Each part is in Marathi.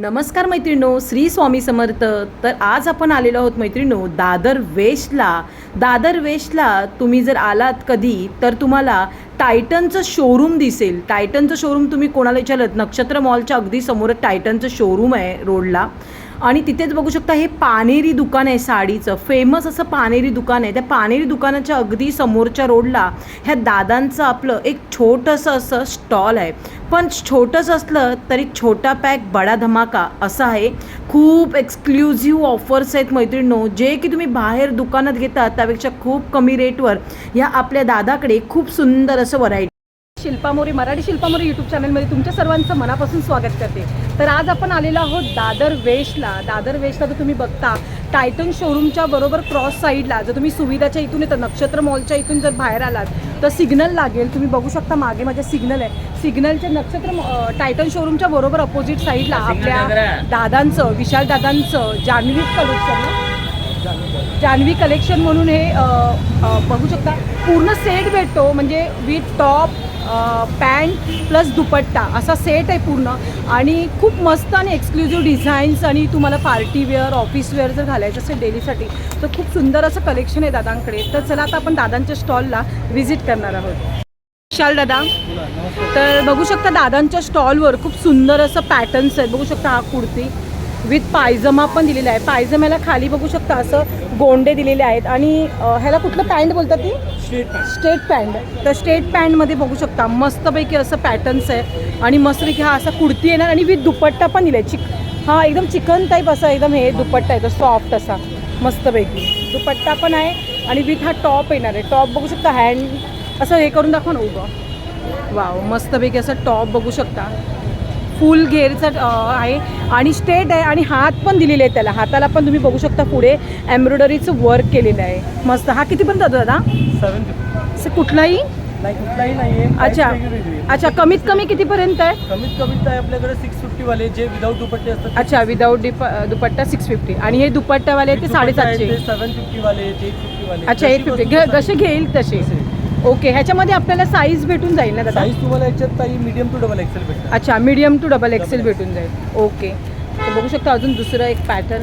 नमस्कार मैत्रिणो श्री स्वामी समर्थ. तर आज आपण आलेलो आहोत मैत्रिणो दादर वेस्टला. दादर वेस्टला तुम्ही जर आलात कधी तर तुम्हाला टायटनचं शोरूम दिसेल. टायटनचं शोरूम तुम्ही कोणाला विचारलं? नक्षत्र मॉलच्या अगदी समोर टायटनचं शोरूम आहे रोडला. आणि तिथेच बघू शकता हे पानेरी दुकान आहे साडीचं. फेमस असं पानेरी दुकान आहे. त्या पानेरी दुकानाच्या अगदी समोरच्या रोडला ह्या दादांचं आपलं एक छोटंसं असं स्टॉल आहे. पण छोटंसं असलं तरी छोटा पॅक बडा धमाका असा आहे. खूप एक्सक्लुझिव्ह ऑफर्स आहेत मैत्रिणींनो. जे की तुम्ही बाहेर दुकानात घेता त्यापेक्षा खूप कमी रेटवर ह्या आपल्या दादाकडे खूप सुंदर असं व्हरायटी शिल्पा मोरे मराठी शिल्पा मोरे यूट्यूब चॅनलमध्ये तुमच्या सर्वांचं मनापासून स्वागत करते. तर आज आपण आलेलो आहोत दादर वेस्टला दादर वेस्टला जर तुम्ही बघता टायटन शोरूमच्या बरोबर क्रॉस साईडला जर तुम्ही सुविधाच्या इथून येतं नक्षत्र मॉलच्या इथून जर बाहेर आलात तर सिग्नल लागेल. तुम्ही बघू शकता मागे माझ्या सिग्नल आहे. सिग्नलच्या नक्षत्र टायटन शोरूमच्या बरोबर अपोजिट साईडला आपल्या दादांचं विशाल दादांचं जान्हवी कलेक्शन जान्हवी कलेक्शन म्हणून हे बघू शकता. पूर्ण सेट भेटतो म्हणजे with top pant plus dupatta असा सेट आहे पूर्ण. आणि खूप मस्त आणि एक्सक्लुझिव्ह डिझाईन्स आणि तुम्हाला पार्टी वेअर ऑफिस वेअर जर घालायचं असेल डेलीसाठी तर खूप सुंदर असं कलेक्शन आहे दादांकडे. तर चला आता आपण दादांच्या स्टॉलला व्हिजिट करणार आहोत. विशाल दादा तर बघू शकता दादांच्या स्टॉलवर खूप सुंदर असं पॅटर्न्स आहेत. बघू शकता हा कुर्ती. विथ पायजमा पण दिलेला आहे. पायजम्याला खाली बघू शकता असं गोंडे दिलेले आहेत. आणि ह्याला कुठलं पॅन्ट बोलतात ती? Straight pant. तर स्टेट पॅन्टमध्ये बघू शकता मस्तपैकी असं पॅटर्न्स आहे. आणि मस्तपैकी हा असा कुर्ती येणार आणि विथ दुपट्टा पण दिला आहे चिक हा एकदम चिकन टाईप असा एकदम हे दुपट्टा आहे तो सॉफ्ट असा मस्तपैकी. दुपट्टा पण आहे आणि विथ हा टॉप येणार आहे. टॉप बघू शकता हँड असं हे करून दाखवा ना उभं. वाव मस्तपैकी असं टॉप बघू शकता. फुल घेरचा आहे. आणि स्ट्रेट आहे आणि हात पण दिलेले आहेत त्याला. हाताला पण तुम्ही बघू शकता पुढे एम्ब्रॉयडरीचं वर्क केलेलं आहे. मस्त. हा किती पण जातो दादा? सेवन कुठलाही? नाही कुठलाही नाही आहे. अच्छा अच्छा कमीत कमी कितीपर्यंत आहे? कमीत कमीत आहे आपल्याकडे सिक्स फिफ्टी वाले. जे विदाऊट दुपट्टे असतात अच्छा without dip dupatta six fifty आणि हे दुपट्टावाले आहेत ते साडेसातशे. सेवन फिफ्टी वाले अच्छा एट फिफ्टी घे जसे घेईल तसे. ओके ह्याच्यामध्ये आपल्याला साईज भेटून जाईल ना दादा? साईज तुम्हाला याच्यात काही मीडियम टू डबल एक्सेल भेटतात अच्छा मीडियम टू डबल एक्सेल भेटून जाईल. ओके. तर बघू शकता अजून दुसरं एक पॅटर्न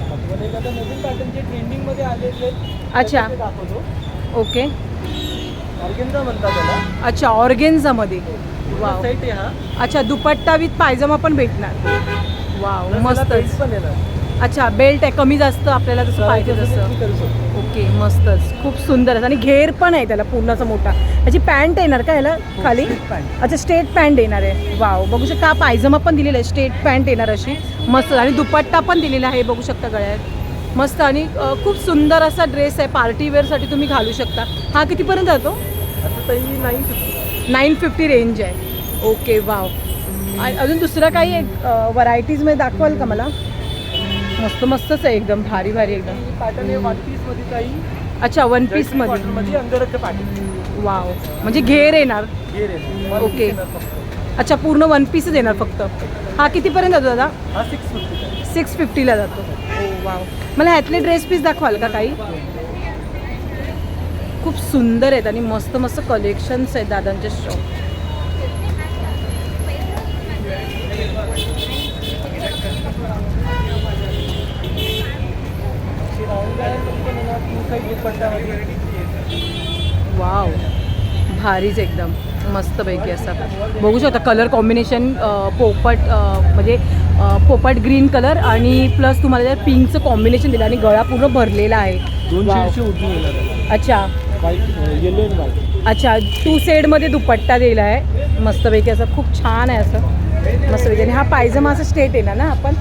तुम्हाला एखादा नवीन पॅटर्न जे ट्रेंडिंगमध्ये आलेले आहेत, अच्छा. ते दाखवतो. ओके. ऑर्गेन्झा म्हणतात त्याला. अच्छा ऑर्गेन्झामध्ये वाव आहे हा. अच्छा दुपट्टा विथ पायजमा पण भेटणार. वाव Plus मस्त पण येणार. अच्छा बेल्ट आहे कमी जास्त आपल्याला जसं पाहिजे तसं तसं. तुम्ही करू शकतो. ओके मस्तच खूप सुंदर आहे आणि घेर पण आहे त्याला पूर्णाचा मोठा. त्याची पॅन्ट येणार का याला खाली? straight pant. अच्छा स्ट्रेट पॅन्ट येणार आहे. वाव बघू शकता हा पायजमा पण दिलेला आहे. स्ट्रेट पॅन्ट येणार अशी. मस्त आणि दुपट्टा पण दिलेला आहे बघू शकता गळ्यात. मस्त आणि खूप सुंदर असा ड्रेस आहे. पार्टी वेअरसाठी तुम्ही घालू शकता. हा कितीपर्यंत जातो? Nine fifty nine fifty range आहे. Okay wow. अजून दुसरं काही व्हरायटीजमध्ये दाखवाल का मला? मस्त मस्तच आहे एकदम भारी भारी एकदम. पॅटर्न आहे वन पीसमध्ये काही अच्छा वन पीसमध्ये मध्ये अंदरचं पॅटर्न वाव म्हणजे घेर येणार. घेर आहे ओके. अच्छा पूर्ण वन पीसच येणार फक्त. हा कितीपर्यंत जातो दादा? हा सिक्स फिफ्टी सिक्स फिफ्टीला जातो. ओ वाव मला ह्यातले ड्रेस पीस दाखवाल का काही खूप सुंदर आहेत आणि मस्त मस्त कलेक्शन्स आहेत दादांच्या शॉप वाव. भारीच एकदम. मस्तपैकी असा. बघू शकता कलर कॉम्बिनेशन पोपट म्हणजे पोपट ग्रीन कलर आणि प्लस तुम्हाला त्यात पिंकचं कॉम्बिनेशन दिलं आणि गळा पूर्ण भरलेला आहे. अच्छा. अच्छा टू सेडमध्ये दुपट्टा दिला आहे मस्तपैकी असं. खूप छान आहे असं. मस्त आणि हा पायजमा असं स्टेट येणार ना आपण?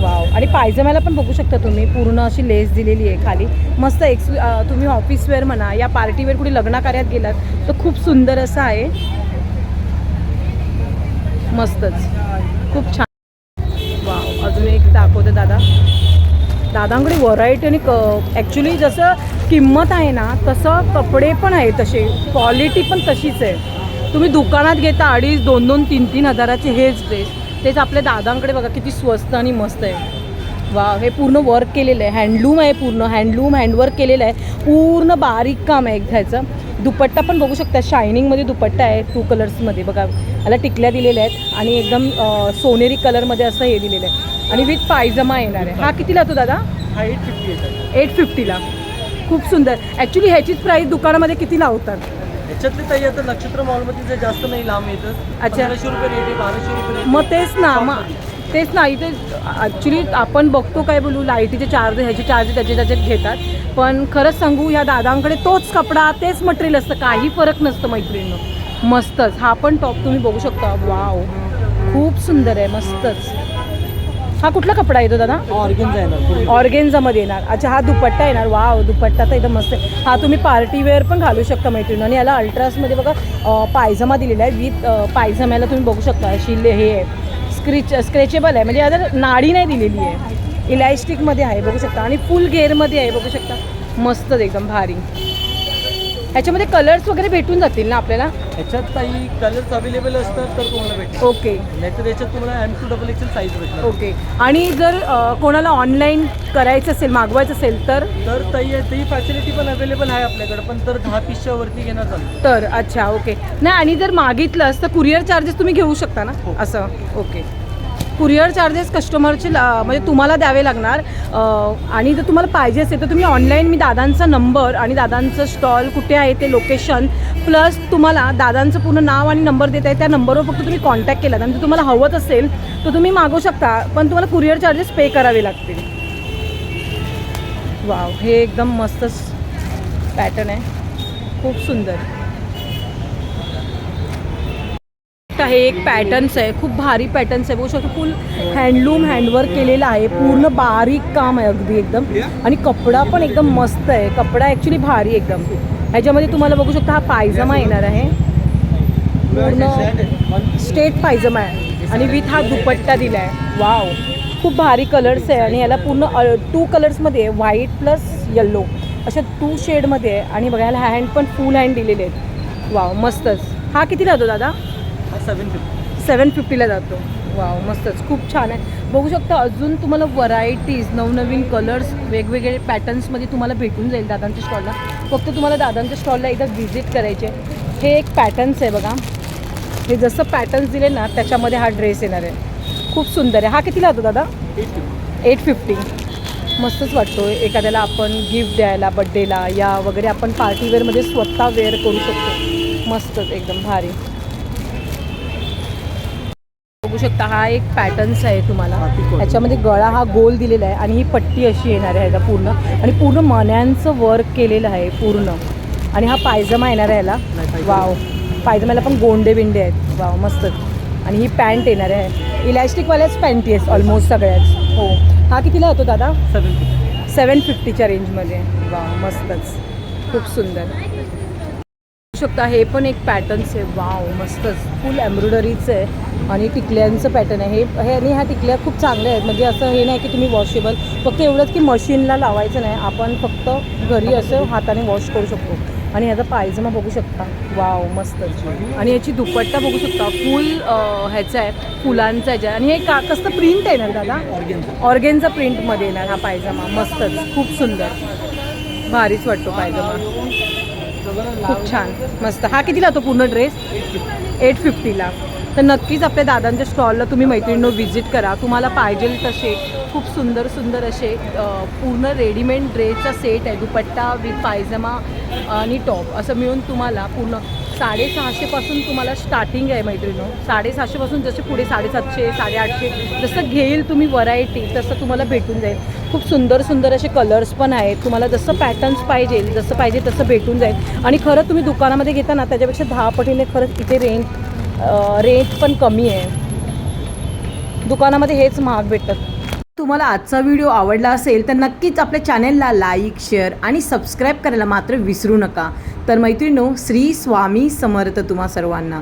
वाव आणि पायजमाला पण बघू शकता तुम्ही पूर्ण अशी लेस दिलेली आहे खाली. मस्त एक्स तुम्ही ऑफिस वेअर म्हणा या पार्टी वेअर कुठे लग्नाकार्यात गेलात तर खूप सुंदर असं आहे. मस्तच. खूप छान. वाव अजून एक दाखवते दादा. दादांकडे व्हरायटी आणि क ॲक्च्युली जसं किंमत आहे ना तसं कपडे पण आहे तसे. क्वालिटी पण तशीच आहे. तुम्ही दुकानात घेता अडीच दोन दोन तीन तीन हजाराचे हेच ड्रेस तेच आपल्या दादांकडे बघा किती स्वस्त आणि मस्त आहे. वा हे पूर्ण वर्क केलेलं आहे. हँडलूम आहे पूर्ण. हँडलूम हँडवर्क केलेलं आहे. पूर्ण बारीक काम आहे ह्याचं. दुपट्टा पण बघू शकता शायनिंगमध्ये दुपट्टा आहे टू कलर्समध्ये बघा याला टिकल्या दिलेल्या आहेत आणि एकदम सोनेरी कलरमध्ये असं हे दिलेलं आहे. आणि विथ पायजमा येणार आहे. हा कितीला तो दादा? हा एट फिफ्टी एट फिफ्टीला खूप सुंदर. ॲक्च्युली ह्याचीच प्राईस दुकानामध्ये किती लावतात याच्यातली ताई आता नक्षत्र मॉलमध्ये जे जास्त नाही लांब येतं. अच्छा. पंधराशे रुपये रेट आहे बाराशे रुपये मग तेच ना मग तेच ना इथे ॲक्च्युली आपण बघतो काय बोलू लाईटीचे चार्ज ह्याचे चार्ज त्याचे त्याच्यात घेतात. पण खरंच सांगू ह्या दादांकडे तोच कपडा तेच मटेरियल असतं. काही फरक नसतं मैत्रिणीनं. मस्तच. हा पण टॉप तुम्ही बघू शकता. वाव खूप सुंदर आहे मस्तच. हा कुठला कपडा येतो दादा? ऑर्गेन्स आहे ना ऑर्गेन्झामध्ये येणार. अच्छा हा दुपट्टा येणार. वाव दुपट्टा तर एकदम मस्त आहे. हा तुम्ही पार्टी वेअर पण घालू शकता मैत्रिणी आणि याला अल्ट्रासमध्ये बघा पायजमा दिलेला आहे. विथ पायजम्याला तुम्ही बघू शकता. अशी ले- हे आहे. स्क्रिच स्क्रेचेबल आहे. म्हणजे याला नाडी नाही दिलेली आहे. इलॅस्टिकमध्ये आहे बघू शकता. आणि फुल गेअरमध्ये आहे बघू शकता. मस्तच एकदम भारी. ह्याच्यामध्ये कलर्स वगैरे भेटून जातील ना आपल्याला? याच्यात काही कलर्स अवेलेबल असतात तर तुम्हाला भेटेल ओके नाहीतर याच्यात तुम्हाला M two double XL size भेटणार. ओके आणि जर अ, कोणाला ऑनलाईन करायचं असेल मागवायचं असेल तर? तर ताई ती फॅसिलिटी पण अवेलेबल आहे आपल्याकडे पण तर दहा पीसच्या वरती घेणार चालू. तर अच्छा ओके नाही आणि जर मागितलंस तर कुरिअर चार्जेस तुम्ही घेऊ शकता ना? हो. असं ओके कुरिअर चार्जेस कस्टमरचे ला- म्हणजे तुम्हाला द्यावे लागणार. आणि जर तुम्हाला पाहिजे असेल तर तुम्ही ऑनलाईन मी दादांचा नंबर आणि दादांचं स्टॉल कुठे आहे ते लोकेशन प्लस तुम्हाला दादांचं पूर्ण नाव आणि नंबर देत आहे त्या नंबरवर फक्त तुम्ही कॉन्टॅक्ट केला. आणि तुम्हाला हवंच असेल तर तुम्ही मागू शकता. पण तुम्हाला कुरिअर चार्जेस पे करावे लागतील. वाव हे एकदम मस्तच पॅटर्न आहे. खूप सुंदर. हे एक पॅटर्न्स आहे खूप भारी पॅटर्न्स आहे. बघू शकतो फुल हँडलूम हँडवर्क केलेलं आहे. पूर्ण बारीक काम आहे अगदी एकदम. आणि कपडा पण एकदम मस्त आहे. कपडा ॲक्च्युली भारी एकदम. ह्याच्यामध्ये तुम्हाला बघू शकता हा पायजमा येणार आहे. पूर्ण स्टेट पायजमा आहे. आणि विथ हा दुपट्टा दिला आहे वाव खूप भारी कलर्स आहे. आणि याला पूर्ण टू कलर्समध्ये आहे. व्हाईट प्लस येल्लो अशा टू शेडमध्ये आहे. आणि बघायला हँड पण फुल हँड दिलेले आहेत. वाव मस्तच. हा किती राहतो दादा? सेवन फिफ्टी सेवन फिफ्टीला जातो. वाव मस्तच. खूप छान आहे. बघू शकता अजून तुम्हाला व्हरायटीज नवनवीन कलर्स वेगवेगळे पॅटर्न्समध्ये तुम्हाला भेटून जाईल दादांच्या स्टॉलला फक्त तुम्हाला दादांच्या स्टॉलला एकदा व्हिजिट करायचे. हे एक पॅटर्न्स आहे बघा. हे जसं पॅटर्न्स दिले ना त्याच्यामध्ये हा ड्रेस येणार आहे. खूप सुंदर आहे. हा कितीला होतो दादा? एट फिफ्टी एट फिफ्टी मस्तच वाटतो एखाद्याला आपण गिफ्ट द्यायला बड्डेला या वगैरे आपण पार्टीवेअरमध्ये स्वतः वेअर करू शकतो. मस्तच एकदम भारी. बघू शकता हा एक पॅटर्न्स आहे तुम्हाला. पिकॉक. ह्याच्यामध्ये गळा हा गोल दिलेला आहे आणि ही पट्टी अशी येणार आहे ह्याला पूर्ण. आणि पूर्ण मण्यांचं वर्क केलेलं आहे पूर्ण. आणि हा पायजमा येणार आहे ह्याला. पायजमा. वाव. पायजम्याला पण गोंडे बिंडे आहेत. वाव मस्तच आणि ही पॅन्ट येणार आहे. इलॅस्टिकवाल्याच पॅन्टी आहेत ऑलमोस्ट सगळ्याच. हो. हा कितीला होतो दादा? सेवन फिफ्टी सेवन फिफ्टीच्या रेंजमध्ये वा मस्तच. खूप सुंदर. बघू शकता हे पण एक पॅटर्न्स आहे. वाव मस्तच. फुल एम्ब्रॉयडरीचं आहे. आणि टिकल्यांचं पॅटर्न आहे. हे हे आणि ह्या टिकल्या खूप चांगल्या आहेत. म्हणजे असं हे नाही की तुम्ही वॉशेबल फक्त एवढंच की मशीनला लावायचं नाही. आपण फक्त घरी असं हाताने वॉश करू शकतो. आणि ह्याचा पायजमा बघू शकता. वाव मस्तच आणि याची दुपट्टा बघू शकता. फुल ह्याचा आहे. फुलांचा आहे. आणि हे का कसं प्रिंट आहे ना दादा? ऑर्गेनचा प्रिंटमध्ये येणार हा पायजमा. मस्तच. खूप सुंदर. भारीच वाटतो पायजमा. खूप छान. मस्त. हा कितीला तो पूर्ण ड्रेस एट फिफ्टीला तर नक्कीच आपल्या दादांच्या स्टॉलला तुम्ही मैत्रिणींनो व्हिजिट करा. तुम्हाला पाहिजे तसे खूप सुंदर सुंदर असे पूर्ण रेडीमेड ड्रेसचा सेट आहे. दुपट्टा विथ पायजमा आणि टॉप असं मिळून तुम्हाला पूर्ण साडेसहाशेपासून तुम्हाला स्टार्टिंग आहे मैत्रिणीनो. साडेसहाशेपासून जसे पुढे साडेसातशे साडेआठशे जसं घेईल तुम्ही व्हरायटी तसं तुम्हाला भेटून जाईल. खूप सुंदर सुंदर असे कलर्स पण आहेत. तुम्हाला जसं पॅटर्न्स पाहिजे जसं पाहिजे तसं भेटून जाईल. आणि खरं तुम्ही दुकानामध्ये घेता ना त्याच्यापेक्षा दहा पटीने खरंच इथे रेंट रेट पण कमी आहे. दुकानामध्ये हेच महाग भेटतात. तुम्हाला आजचा व्हिडिओ आवडला असेल तर नक्कीच आपल्या चॅनेलला लाईक शेअर आणि सबस्क्राईब करायला मात्र विसरू नका. तर मैत्रिणो श्री स्वामी समर्थ तुम्हा सर्वांना.